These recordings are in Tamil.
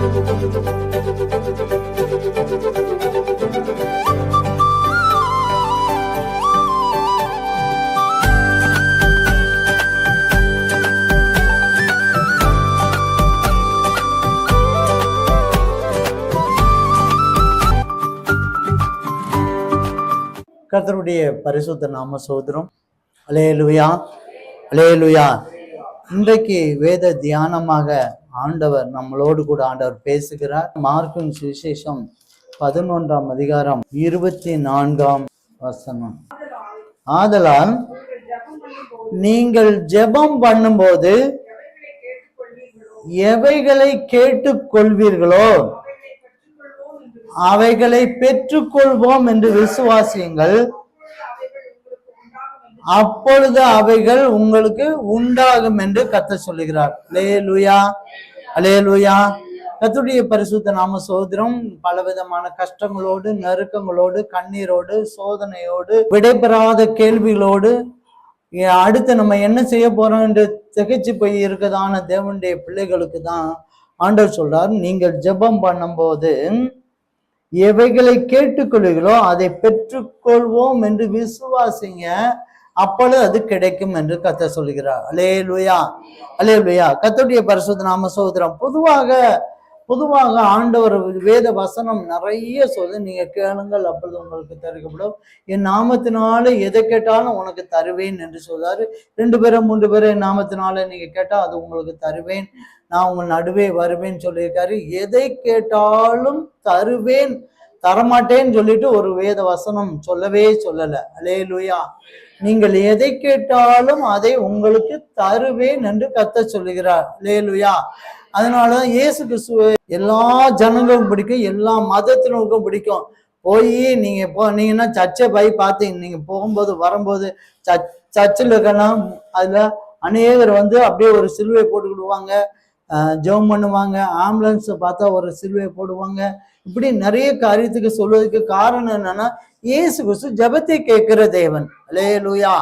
கர்த்தருடைய பரிசுத்த நாம சோதரம் அலேலுயா அலேலுயா இன்றைக்கு வேத தியானமாக ஆண்டவர் நம்மளோடு கூட ஆண்டவர் பேசுகிறார். மார்க்கின் சுவிசேஷம் பதினொன்றாம் அதிகாரம் இருபத்தி நான்காம் வசனம். ஆதலால் நீங்கள் ஜெபம் பண்ணும்போது எவைகளை கேட்டுக்கொள்வீர்களோ அவைகளை பெற்றுக்கொள்வோம் என்று விசுவாசியுங்கள். அப்பொழுது அவைகள் உங்களுக்கு உண்டாகும் என்று கத்த சொல்லுகிறார். லே லுயா அலே லுயா கத்துடைய பரிசுத்த நாம சோதரம் பலவிதமான கஷ்டங்களோடு நெருக்கங்களோடு கண்ணீரோடு சோதனையோடு விடைபெறாத கேள்விகளோடு அடுத்து நம்ம என்ன செய்ய போறோம் என்று திகைச்சு போய் இருக்கதான தேவனுடைய பிள்ளைகளுக்கு தான் ஆண்டவர் சொல்றார். நீங்கள் ஜெபம் பண்ணும்போது எவைகளை கேட்டுக்கொள்வீர்களோ அதை பெற்றுக்கொள்வோம் என்று விசுவாசிங்க. அப்பொழுது அது கிடைக்கும் என்று கத்த சொல்கிறார் அலே லுயா அலே லுயா கத்துடைய பரிசுத்த நாம சோதரம் பொதுவாக பொதுவாக ஆண்டவர் வேத வசனம் நிறைய சொல்லு நீங்க கேளுங்கள் அப்பொழுது உங்களுக்கு தருக்கப்படும் என் நாமத்தினால எதை கேட்டாலும் உனக்கு தருவேன் என்று சொல்றாரு. ரெண்டு பேரும் மூன்று பேரும் என் நாமத்தினால நீங்க கேட்டால் அது உங்களுக்கு தருவேன். நான் உங்கள் நடுவே வருவேன் சொல்லியிருக்காரு. எதை கேட்டாலும் தருவேன். தரமாட்டேன்னு சொல்லிட்டு ஒரு வேத வசனம் சொல்லவே சொல்லல. அலே நீங்கள் எதை கேட்டாலும் அதை உங்களுக்கு தருவேன் என்று கத்த சொல்லுகிறார். லேலுயா அதனாலதான் இயேசு கிறிஸ்துவ எல்லா ஜனங்களுக்கும் பிடிக்கும் எல்லா மதத்தினருக்கும் பிடிக்கும். போய் நீங்க போ நீங்கன்னா சர்ச்சை போய் பார்த்தீங்க நீங்க போகும்போது வரும்போது சர்ச் சர்ச்சில் இருக்கலாம் அதுல அநேகர் வந்து அப்படியே ஒரு சிலுவை போட்டுக்கிடுவாங்க. ஜெபம் பண்ணுவாங்க ஆம்புலன்ஸை பார்த்தா ஒரு சிலுவை போடுவாங்க. இப்படி நிறைய காரியத்துக்கு சொல்வதற்கு காரணம் என்னன்னா இயேசு கிறிஸ்து ஜெபத்தை கேட்கிற தேவன். லே லூயா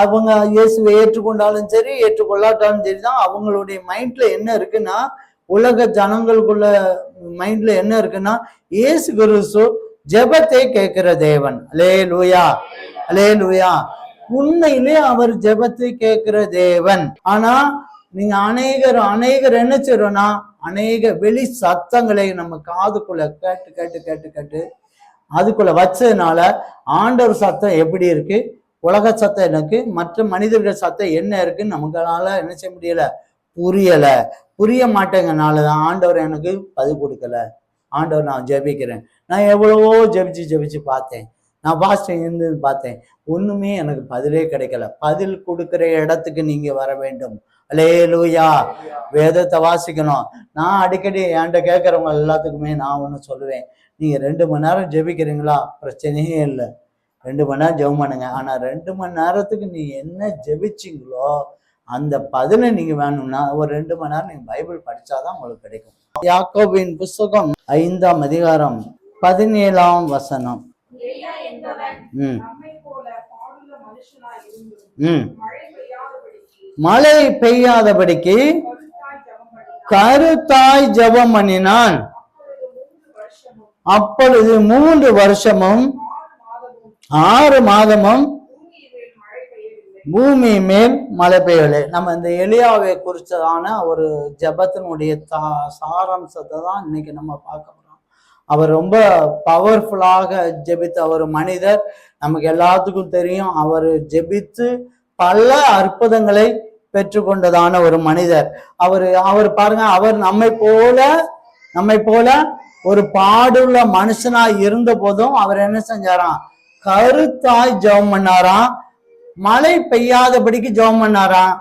அவங்க இயேசுவை ஏற்றுக்கொண்டாலும் சரி ஏற்றுக்கொள்ளாட்டாலும் சரி தான் அவங்களுடைய மைண்ட்ல என்ன இருக்குன்னா உலக ஜனங்களுக்குள்ள மைண்ட்ல என்ன இருக்குன்னா இயேசு கிறிஸ்து ஜெபத்தை கேட்கிற தேவன். அலே லூயா அலே லூயா உண்மையிலே அவர் ஜெபத்தை கேட்கிற தேவன். ஆனா நீங்க அநேகர் அநேகர் என்ன செய்யறோம்னா அநேக வெளி சத்தங்களை நம்ம காதுக்குள்ள கேட்டு கேட்டு கேட்டு கேட்டு அதுக்குள்ள வச்சதுனால ஆண்டவர் சத்தம் எப்படி இருக்கு? உலக சத்தம் எனக்கு மற்ற மனிதர்கள் சத்தம் என்ன இருக்குன்னு நமக்கனால என்ன செய்ய முடியல? புரியல. புரிய மாட்டேங்கனால தான் ஆண்டவர் எனக்கு பதில் கொடுக்கல. ஆண்டவர் நான் ஜெபிக்கிறேன். நான் எவ்வளவோ ஜெபிச்சு ஜெபிச்சு பார்த்தேன். நான் பாஸ்டர் இருந்து பார்த்தேன். ஒண்ணுமே எனக்கு பதிலே கிடைக்கல. பதில் கொடுக்கிற இடத்துக்கு நீங்க வர வேண்டும். அலேலூயா வேதத்தை வாசிக்கணும். நான் அடிக்கடி என்கிட்ட கேட்கறவங்க எல்லாத்துக்குமே நான் ஒன்று சொல்லுவேன். நீங்க ரெண்டு மணி நேரம் ஜெபிக்கிறீங்களா? பிரச்சனையே இல்லை. ரெண்டு மணி நேரம் ஜெபம் பண்ணுங்க. ஆனா ரெண்டு மணி நேரத்துக்கு நீ என்ன ஜெபிச்சீங்களோ அந்த பதிலை நீங்க வேணும்னா ஒரு ரெண்டு மணி நேரம் நீங்க பைபிள் படிச்சாதான் உங்களுக்கு கிடைக்கும். யாக்கோபின் புஸ்தகம் ஐந்தாம் அதிகாரம் பதினேழாம் வசனம். ம். ம். மழை பெய்யாதபடிக்கு கருத்தாய் ஜெபம் பண்ணினான். அப்பொழுது மூன்று வருஷமும் ஆறு மாதமும் பூமி மேல் மழை பெய்யவில்லை. நம்ம இந்த எளியாவை குறிச்சதான ஒரு ஜெபத்தினுடைய தா சாராம்சத்தை தான் இன்னைக்கு நம்ம பார்க்க போறோம். அவர் ரொம்ப பவர்ஃபுல்லாக ஜெபித்த ஒரு மனிதர். நமக்கு எல்லாத்துக்கும் தெரியும் அவர் ஜெபித்து பல அற்புதங்களை பெற்றுக்கொண்டதான ஒரு மனிதர். அவர் அவர் பாருங்க அவர் நம்மை போல நம்மை போல ஒரு பாடுள்ள மனுஷனா இருந்த போதும் அவர் என்ன செஞ்சாராம்? கருத்தாய் ஜெபம் பண்ணாராம். மழை பெய்யாதபடிக்கு ஜெபம் பண்ணாராம்.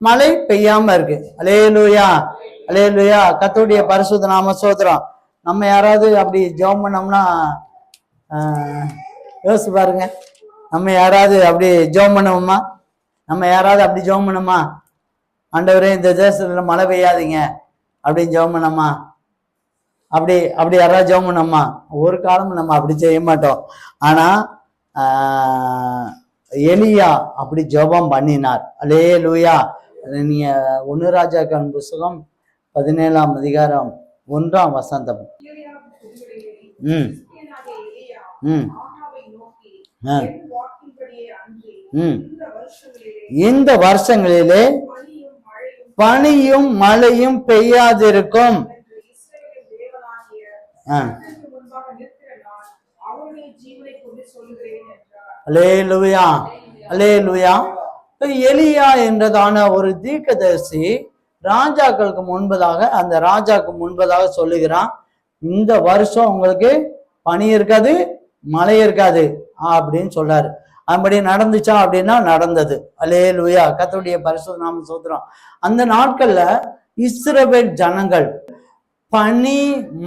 மழை பெய்யாம இருக்கு. அலே லூயா அலே லூயா கத்தோடைய பரிசுத்த நாம சோதரம். நம்ம யாராவது அப்படி ஜெபம் பண்ணோம்னா ஆஹ், யோசிச்சு பாருங்க. நம்ம யாராவது அப்படி ஜெபம் பண்ணுவோமா நம்ம யாராவது அப்படி ஜெபம் பண்ணுமா ஆண்டவரே இந்த தேசத்துல மழை பெய்யாதீங்க. அப்படின்னு ஜெபம் பண்ணோமா அப்படி அப்படி யாராவது ஜெபம் பண்ணோமா ஒரு காலமும் நம்ம அப்படி செய்ய மாட்டோம். ஆனா எலியா அப்படி ஜெபம் பண்ணினார். அலே லூயா நீங்க ஒன்னு ராஜாக்கள் புஸ்தகம் பதினேழாம் அதிகாரம் ஒன்றாம் வசந்தம். கீழையாக புதுவெளியில் ம். கிறிஸ்தியனாகிய எலியா ம். ஆகாவை நோக்கி ஆ. என் வாக்கின்படியே அன்றி ம். இந்த வருஷங்களிலே பனியும் மழையும் பெய்யாதிருக்கும். அலே லுயா அலே லுயா எலியா என்றதான ஒரு தீர்க்கதரிசி ராஜாக்களுக்கு முன்பதாக அந்த ராஜாக்கு முன்பதாக சொல்லுகிறான் இந்த வருஷம் உங்களுக்கு பனி இருக்காது மழை இருக்காது அப்படின்னு சொல்றாரு. அப்படி நடந்துச்சா அப்படின்னா நடந்தது. அலே லுயா கத்தோடைய பரிசு நாம சோத்துறோம் அந்த நாட்கள்ல இஸ்ரவேல் ஜனங்கள் பனி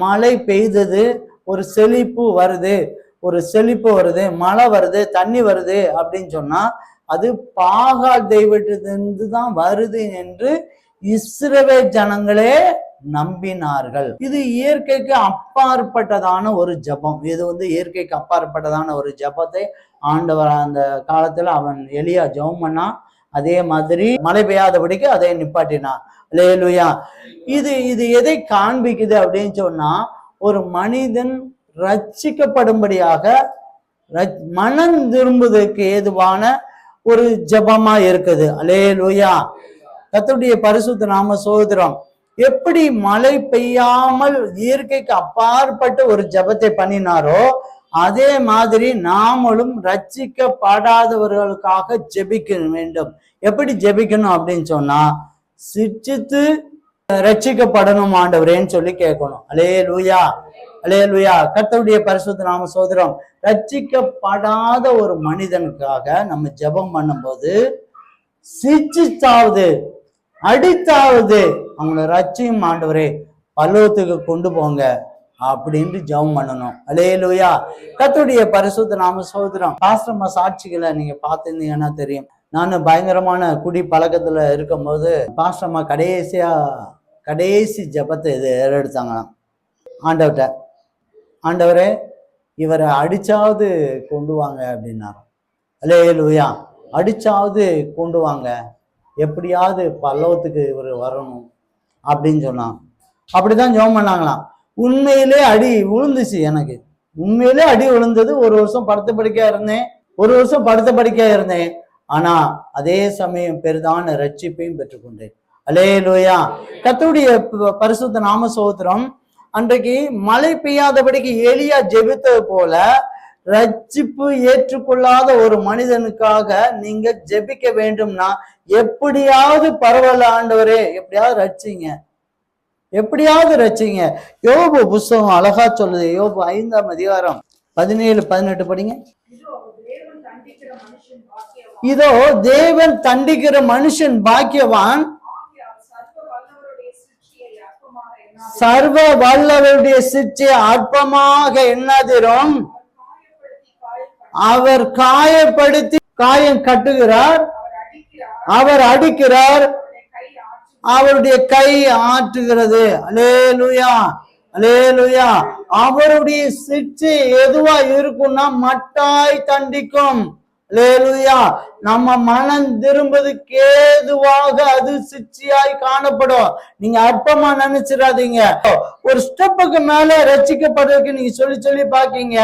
மழை பெய்தது ஒரு செழிப்பு வருது. ஒரு செழிப்பு வருது மழை வருது தண்ணி வருது அப்படின்னு சொன்னா அது பாகால் தெய்வத்திலிருந்து தான் வருது என்று இஸ்ரவே ஜனங்களே நம்பினார்கள். இது இயற்கைக்கு அப்பாற்பட்டதான ஒரு ஜெபம். இது வந்து இயற்கைக்கு அப்பாற்பட்டதான ஒரு ஜெபத்தை ஆண்டவர் அந்த காலத்துல அவன் எளியா ஜெபம் பண்ணா. அதே மாதிரி மழை பெய்யாதபடிக்கு அதை நிப்பாட்டினான். லேலுயா இது இது எதை காண்பிக்குது அப்படின்னு சொன்னா ஒரு மனிதன் ரட்சிக்கப்படும்படியாக மனம் திரும்புவதற்கு ஏதுவான ஒரு ஜெபமா இருக்குது. அலே லூயா கர்த்தருடைய பரிசுத்த நாம சோதரம். எப்படி மழை பெய்யாமல் இயற்கைக்கு அப்பாற்பட்ட ஒரு ஜெபத்தை பண்ணினாரோ அதே மாதிரி நாமளும் ரட்சிக்கப்படாதவர்களுக்காக ஜெபிக்க வேண்டும். எப்படி ஜெபிக்கணும் அப்படின்னு சொன்னா சிச்சித்து ரட்சிக்கப்படணும் ஆண்டவரேன்னு சொல்லி கேட்கணும். அலே லூயா அலே லூயா கத்தவுடைய பரிசுத்த நாம சோதரம் ரட்சிக்கப்படாத ஒரு மனிதனுக்காக நம்ம ஜெபம் பண்ணும்போது சிச்சித்தாவது அடித்தாவது அவங்கள ரட்சியும் ஆண்டவரே பல்லவத்துக்கு கொண்டு போங்க அப்படின்ட்டு ஜெபம் பண்ணணும். அலே லூயா பரிசுத்த நாம சோதரம் பாஸ்டர்மா சாட்சிகளை நீங்க பார்த்திருந்தீங்கன்னா தெரியும். நான் பயங்கரமான குடி பழக்கத்துல இருக்கும்போது பாஸ்டர்மா கடைசியா கடைசி ஜெபத்தை இது ஏறெடுத்தாங்களாம். ஆண்டவர்கிட்ட ஆண்டவரே இவரை அடிச்சாவது கொண்டு வாங்க அப்படின்னாரோ அலே அடிச்சாவது கொண்டு வாங்க. எப்படியாவது பல்லவத்துக்கு இவர் வரணும். அப்படின்னு சொன்னான். அப்படிதான் ஜெபம் பண்ணாங்களாம். உண்மையிலே அடி விழுந்துச்சு எனக்கு. உண்மையிலே அடி விழுந்தது ஒரு வருஷம் படுத்த படிக்கா இருந்தேன். ஒரு வருஷம் படுத்த படிக்கா இருந்தேன். ஆனா அதே சமயம் பெரிதான ரட்சிப்பையும் பெற்றுக்கொண்டேன் அலே லோயா கத்துடைய பரிசுத்த நாம சோத்திரம் அன்றைக்கு மழை பெய்யாதபடிக்கு எளியா ஜெபித்தது போல ரட்சிப்பு ஏற்றுக்கொள்ளாத ஒரு மனிதனுக்காக நீங்க ஜெபிக்க வேண்டும்னா எப்படியாவது பரவாயில்ல ஆண்டவரே எப்படியாவது ரட்சிங்க. எப்படியாவது ரட்சிங்க. யோபு புஸ்தகம் அழகா சொல்லுது. யோபு ஐந்தாம் அதிகாரம் பதினேழு பதினெட்டு படிங்க. இதோ தேவன் தண்டிக்கிற மனுஷன் பாக்கியவான். சர்வ வல்லவருடைய சிருஷ்டியை அற்பமாக சர்வ வல்லவருடைய சிற்றை அற்பமாக எண்ணாதிரும். அவர் காயப்படுத்தி காயம் கட்டுகிறார். அவர் அடிக்கிறார். அவருடைய கை ஆற்றுகிறது. அலே லுயா ஆற்றுகிறது அலேலுயா அவருடைய சிற்று எதுவா இருக்கும்னா மட்டாய் தண்டிக்கும். அலேலுயா நம்ம மனம் திரும்பதுக்கு ஏதுவாக அது சிச்சியாய் காணப்படும். நீங்க அற்பமா நினைச்சிடாதீங்க. ஒரு ஸ்டெப்புக்கு மேல ரசிக்கப்படுறதுக்கு நீங்க சொல்லி சொல்லி பாக்கீங்க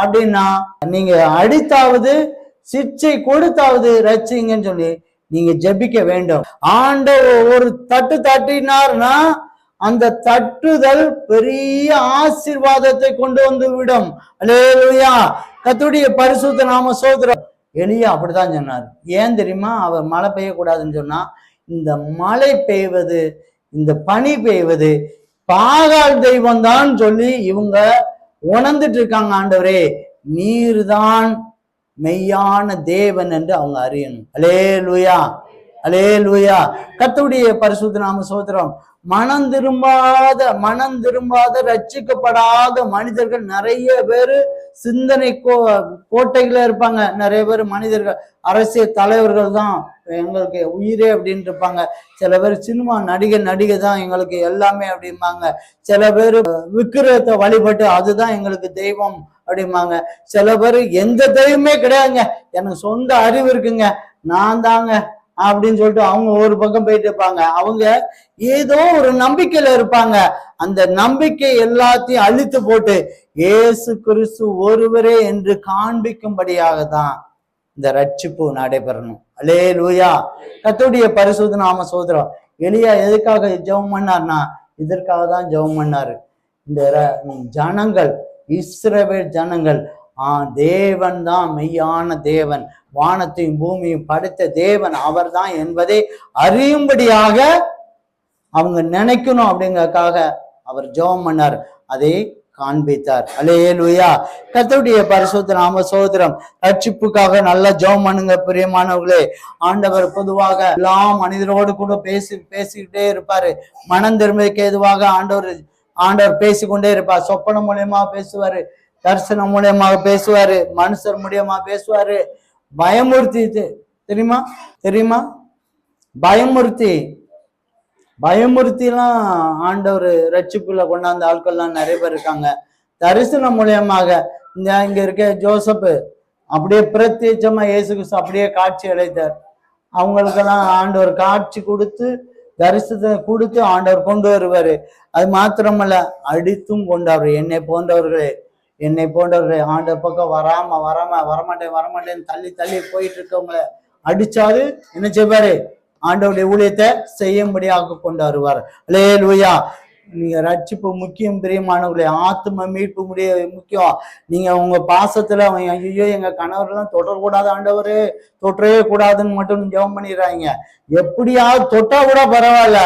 அப்படின்னா நீங்க அடித்தாவது சிச்சை கொடுத்தாவது ரச்சிங்கன்னு சொல்லி நீங்க ஜெபிக்க வேண்டும். ஆண்டவர் ஒரு தட்டு தட்டினார்னா அந்த தட்டுதல் பெரிய ஆசீர்வாதத்தை கொண்டு வந்து விடும் அல்லேலூயா. கத்துடைய பரிசுத்த நாம சோதரம் எளியா அப்படிதான் சொன்னார். ஏன் தெரியுமா? அவர் மழை பெய்யக்கூடாதுன்னு சொன்னா இந்த மழை பெய்வது இந்த பனி பெய்வது பாகால் தெய்வம் தான் சொல்லி இவங்க உணர்ந்துட்டு இருக்காங்க ஆண்டவரே நீர்தான் மெய்யான தேவன் என்று அவங்க அறியணும். அலே லூயா அலே லூயா கத்துடைய பரிசுத்த நாம சோத்திரம் மனம் திரும்பாத மனம் திரும்பாத ரட்சிக்கப்படாத மனிதர்கள் நிறைய பேர் சிந்தனை கோ கோட்டைகள இருப்பாங்க. நிறைய பேர் மனிதர்கள் அரசியல் தலைவர்கள் தான் எங்களுக்கு உயிரே அப்படின்னு இருப்பாங்க சில பேர் சினிமா நடிகை நடிகை தான் எங்களுக்கு எல்லாமே அப்படிம்பாங்க. சில பேர் விக்கிரகத்தை வழிபட்டு அதுதான் எங்களுக்கு தெய்வம் அப்படிம்பாங்க. சில பேர் எந்த தெய்வமே கிடையாதுங்க. எனக்கு சொந்த அறிவு இருக்குங்க. நான் தாங்க அப்படின்னு சொல்லிட்டு அவங்க ஒரு பக்கம் போயிட்டு இருப்பாங்க. அவங்க ஏதோ ஒரு நம்பிக்கையில இருப்பாங்க. அந்த நம்பிக்கை எல்லாத்தையும் அழித்து போட்டு இயேசு கிறிஸ்து ஒருவரே என்று காண்பிக்கும்படியாக தான் இந்த ரட்சிப்பு நடைபெறணும். அலே லூயா கத்துடைய பரிசுத்த நாம சோதரம் எளியா எதுக்காக ஜெபம் பண்ணார்னா இதற்காக தான் ஜெபம் பண்ணாரு. இந்த ர- ஜனங்கள் இஸ்ரவேல் ஜனங்கள் தேவன் தான் மெய்யான தேவன். வானத்தையும் பூமியும் படைத்த தேவன் அவர்தான் என்பதை அறியும்படியாக அவங்க நினைக்கணும் அப்படிங்கறதுக்காக அவர் ஜோம் பண்ணார். அதை காண்பித்தார். அலேலுயா கர்த்தருடைய பரிசுத்த நாம சோதரம் ரட்சிப்புக்காக நல்லா ஜோம் பண்ணுங்க பிரியமானவர்களே. ஆண்டவர் பொதுவாக எல்லா மனிதரோடு கூட பேசி பேசிக்கிட்டே இருப்பாரு. மனம் திரும்பதுக்கு ஏதுவாக ஆண்டவர் ஆண்டவர் பேசிக்கொண்டே இருப்பார். சொப்பனம் மூலியமா பேசுவாரு. தரிசனம் மூலியமாக பேசுவாரு மனுஷர் மூலியமா பேசுவாரு. பயமுறுத்தி தெரியுமா? தெரியுமா? பயமுறுத்தி பயமுறுத்திலாம் ஆண்டவர் ரட்சிப்புல கொண்டாந்த ஆட்கள்லாம் நிறைய பேர் இருக்காங்க. தரிசனம் மூலியமாக இந்த இங்க இருக்க ஜோசப் அப்படியே பிரத்யட்சமா இயேசு அப்படியே காட்சி அடைத்தார் அவங்களுக்கெல்லாம் ஆண்டவர் காட்சி கொடுத்து தரிசனத்தை கொடுத்து ஆண்டவர் கொண்டு வருவாரு. அது மாத்திரமல்ல அடித்தும் கொண்டாரு. என்னை போன்றவர்களே என்னை போன்றவர்களே ஆண்ட பக்கம் வராம வராம வரமாட்டேன் வரமாட்டேன்னு தள்ளி தள்ளி போயிட்டு இருக்கவங்கள அடிச்சாரு என்ன செய்வாரு? ஆண்டவருடைய ஊழியத்தை செய்யும்படியாக கொண்டு வருவார். லே லூயா நீங்க ரட்சிப்பு முக்கியம் பிரியமானவர்களே ஆத்ம மீட்பு முடிய முக்கியம். நீங்க உங்க பாசத்துல அவன் ஐயோ எங்க கணவர்லாம் தொடரக்கூடாது ஆண்டவரே தொற்றவே கூடாதுன்னு மட்டும் ஜெபம் பண்ணிடுறாங்க. எப்படியாவது தொட்டா கூட பரவாயில்ல.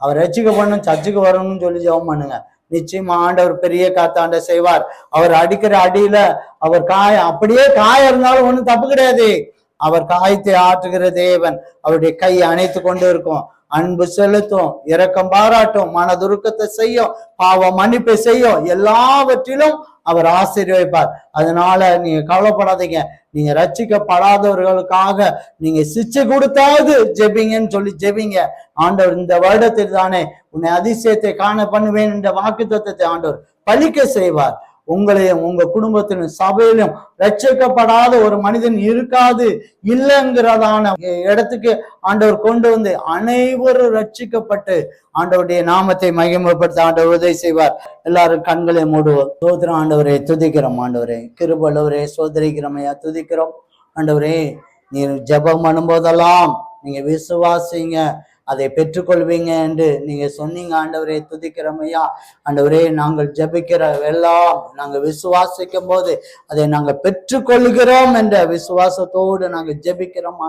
அவர் ரட்சிக்க பண்ணும் சர்ச்சுக்கு வரணும்னு சொல்லி ஜெபம் பண்ணுங்க. நிச்சயமா ஆண்டவர் பெரிய காத்தாண்ட செய்வார். அவர் அடிக்கிற அடியில அவர் காய அப்படியே காயம் இருந்தாலும் ஒண்ணும் தப்பு கிடையாது. அவர் காயத்தை ஆற்றுகிற தேவன் அவருடைய கை அணைத்து கொண்டு இருக்கும். அன்பு செலுத்தும் இரக்கம் பாராட்டும் மனதுருக்கத்தை செய்யும் பாவ மன்னிப்பை செய்யும். எல்லாவற்றிலும் அவர் ஆசீர்வதிப்பார். அதனால நீங்க கவலைப்படாதீங்க. நீங்க ரட்சிக்கப்படாதவர்களுக்காக நீங்க சிச்சை கொடுத்தாவது ஜெபிங்கன்னு சொல்லி ஜெபிங்க. ஆண்டவர் இந்த வருடத்தில் தானே உன்னை அதிசயத்தை காண பண்ணுவேன் என்ற வாக்கு தத்துவத்தை ஆண்டவர் பழிக்க செய்வார். உங்களையும் உங்க குடும்பத்திலும் சபையிலும் ரட்சிக்கப்படாத ஒரு மனிதன் இருக்காது இல்லைங்கிறதான இடத்துக்கு ஆண்டவர் கொண்டு வந்து அனைவரும் ரட்சிக்கப்பட்டு ஆண்டவருடைய நாமத்தை மகிமைப்படுத்த ஆண்டவர் உதவி செய்வார். எல்லாரும் கண்களை மூடுவோம். சோதரம் ஆண்டவரே துதிக்கிறோம் ஆண்டவரே. கிருபல்லவரே சோதரிக்கிறமையா துதிக்கிறோம். ஆண்டவரே நீர் ஜெபம் பண்ணும்போதெல்லாம் நீங்க விசுவாசிங்க. அதை பெற்றுக்கொள்வீங்க என்று நீங்க சொன்னீங்க. ஆண்டவரே துதிக்கிறமையா? ஆண்டவரே நாங்கள் ஜெபிக்கிற எல்லாம் நாங்கள் விசுவாசிக்கும் போது அதை நாங்கள் பெற்றுக்கொள்கிறோம் என்ற விசுவாசத்தோடு நாங்கள் ஜபிக்கிறோம்.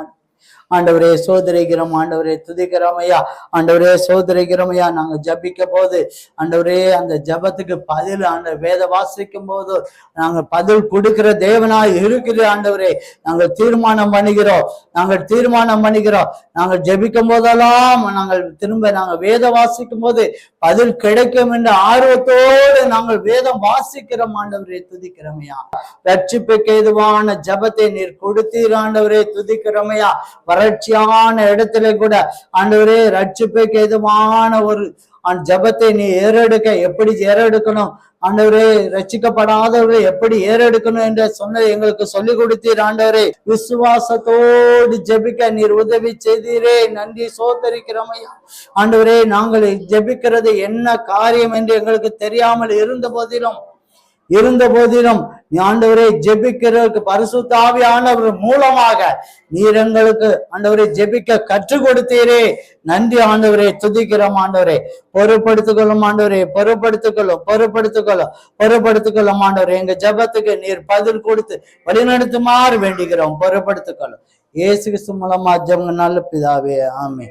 ஆண்டவரே சோதரிக்கிறோம் ஆண்டவரே துதிக்கிறோம் ஐயா ஆண்டவரே சோதரிக்கிறோம் ஐயா நாங்க ஜபிக்க போது ஆண்டவரே அந்த ஜபத்துக்கு பதில் ஆண்ட வேத வாசிக்கும் போது நாங்க பதில் கொடுக்கிற தேவனா இருக்கிற ஆண்டவரே. நாங்கள் தீர்மானம் பண்ணுகிறோம். நாங்கள் தீர்மானம் பண்ணுகிறோம். நாங்கள் ஜபிக்கும் போதெல்லாம் நாங்கள் திரும்ப நாங்கள் வேத வாசிக்கும் போது பதில் கிடைக்கும் என்ற ஆர்வத்தோடு நாங்கள் வேதம் வாசிக்கிறோம் ஆண்டவரே துதிக்கிறோமையா ரட்சிப்புக்கு எதுவான ஜபத்தை நீர் கொடுத்தீர் ஆண்டவரே துதிக்கிறோமையா வர வறட்சியான இடத்துல கூட ஆண்டவரே ரட்சிப்புக்கு எதுவான ஒரு அந்த ஜபத்தை நீ ஏறெடுக்க. எப்படி ஏறெடுக்கணும்? ஆண்டவரே ரட்சிக்கப்படாதவர்களை எப்படி ஏறெடுக்கணும் என்று சொன்னதை எங்களுக்கு சொல்லிக் கொடுத்தீர் ஆண்டவரே. விசுவாசத்தோடு ஜெபிக்க நீர் உதவி செய்தீரே. நன்றி சோதரிக்கிறோமையா. ஆண்டவரே நாங்கள் ஜெபிக்கிறது என்ன காரியம் என்று எங்களுக்கு தெரியாமல் இருந்த போதிலும் இருந்த போதிலும் நீ ஆண்டவரே ஜெபிக்கிறதுக்கு பரிசுத்தாவியானவர் மூலமாக நீர் எங்களுக்கு ஆண்டவரை ஜெபிக்க கற்றுக் கொடுத்தீரே. நன்றி ஆண்டவரே துதிக்கிறோம் ஆண்டவரே. பொறுப்படுத்திக்கொள்ளும் ஆண்டவரே பொறுப்படுத்திக்கொள்ளும் பொறுப்படுத்திக்கொள்ளும் பொறுப்படுத்திக்கொள்ளும் ஆண்டவரே. எங்க ஜெபத்துக்கு நீர் பதில் கொடுத்து வழிநடத்துமாறு வேண்டுகிறோம். பொறுப்படுத்திக்கொள்ளும் இயேசு கிறிஸ்து மூலமா ஜெபங்க நல்ல பிதாவே ஆமே